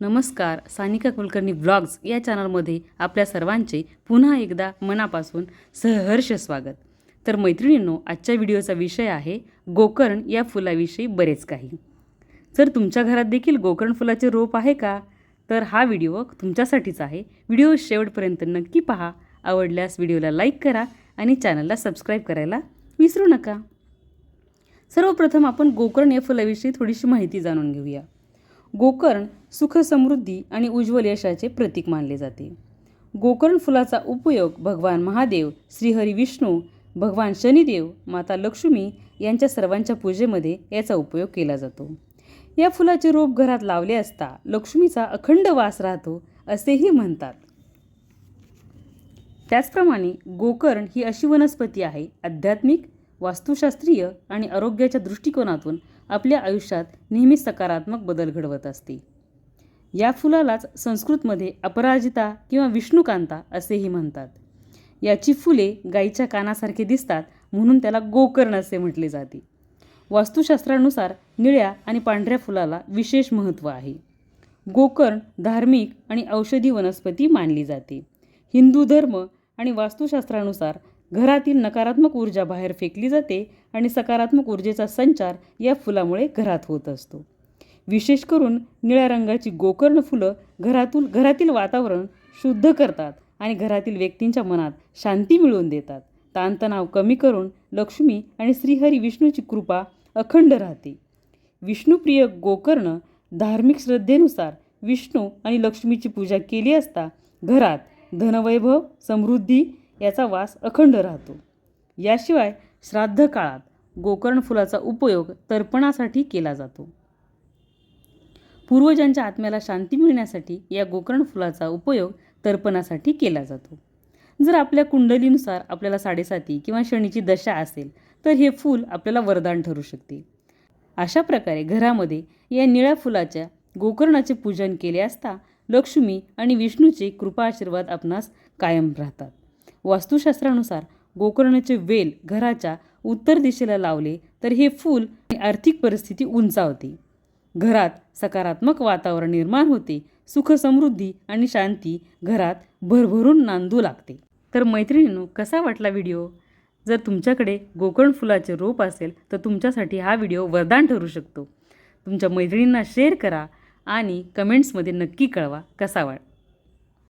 नमस्कार सानिका कुलकर्णी ब्लॉग्स या चॅनलमध्ये आपल्या सर्वांचे पुन्हा एकदा मनापासून सहर्ष स्वागत. तर मैत्रिणींनो आजच्या व्हिडिओचा विषय आहे गोकर्ण या फुलाविषयी बरेच काही. जर तुमच्या घरात देखील गोकर्ण फुलाचे रोप आहे का? तर हा व्हिडिओ तुमच्यासाठीच आहे. व्हिडिओ शेवटपर्यंत नक्की पहा. आवडल्यास व्हिडिओला लाईक करा आणि चॅनलला सबस्क्राईब करायला विसरू नका. सर्वप्रथम आपण गोकर्ण या फुलाविषयी थोडीशी माहिती जाणून घेऊया. गोकर्ण सुख समृद्धी आणि उज्ज्वल यशाचे प्रतीक मानले जाते. गोकर्ण फुलाचा उपयोग भगवान महादेव श्रीहरी विष्णू भगवान शनिदेव माता लक्ष्मी यांच्या सर्वांच्या पूजेमध्ये याचा उपयोग केला जातो. या फुलाचे रोप घरात लावले असता लक्ष्मीचा अखंड वास राहतो असेही म्हणतात. त्याचप्रमाणे गोकर्ण ही अशी वनस्पती आहे आध्यात्मिक वास्तुशास्त्रीय आणि आरोग्याच्या दृष्टिकोनातून आपल्या आयुष्यात नेहमी सकारात्मक बदल घडवत असते. या फुलालाच संस्कृतमध्ये अपराजिता किंवा विष्णुकांता असेही म्हणतात. याची फुले गाईच्या कानासारखे दिसतात म्हणून त्याला गोकर्ण असे म्हटले जाते. वास्तुशास्त्रानुसार निळ्या आणि पांढऱ्या फुलाला विशेष महत्त्व आहे. गोकर्ण धार्मिक आणि औषधी वनस्पती मानली जाते. हिंदू धर्म आणि वास्तुशास्त्रानुसार घरातील नकारात्मक ऊर्जा बाहेर फेकली जाते आणि सकारात्मक ऊर्जेचा संचार या फुलामुळे घरात होत असतो. विशेष करून निळ्या रंगाची गोकर्ण फुलं घरातून घरातील वातावरण शुद्ध करतात आणि घरातील व्यक्तींच्या मनात शांती मिळवून देतात. ताणतणाव कमी करून लक्ष्मी आणि श्रीहरी विष्णूची कृपा अखंड राहते. विष्णुप्रिय गोकर्ण धार्मिक श्रद्धेनुसार विष्णू आणि लक्ष्मीची पूजा केली असता घरात धनवैभव समृद्धी याचा वास अखंड राहतो. याशिवाय श्राद्ध काळात गोकर्ण फुलाचा उपयोग तर्पणासाठी केला जातो. पूर्वजांच्या आत्म्याला शांती मिळण्यासाठी या गोकर्ण फुलाचा उपयोग तर्पणासाठी केला जातो. जर आपल्या कुंडलीनुसार आपल्याला साडेसाती किंवा शनीची दशा असेल तर हे फूल आपल्याला वरदान ठरू शकते. अशा प्रकारे घरामध्ये या निळ्या फुलाच्या गोकर्णाचे पूजन केले असता लक्ष्मी आणि विष्णूचे कृपा आशीर्वाद आपणास कायम राहतात. वास्तुशास्त्रानुसार गोकर्णाचे वेल घराच्या उत्तर दिशेला लावले तर हे फूल आणि आर्थिक परिस्थिती उंचावते. घरात सकारात्मक वातावरण निर्माण होते सुख समृद्धी आणि शांती घरात भरभरून नांदू लागते. तर मैत्रिणींनो कसा वाटला व्हिडिओ? जर तुमच्याकडे गोकर्ण फुलाचे रोप असेल तर तुमच्यासाठी हा व्हिडिओ वरदान ठरू शकतो. तुमच्या मैत्रिणींना शेअर करा आणि कमेंट्समध्ये नक्की कळवा कसा वाट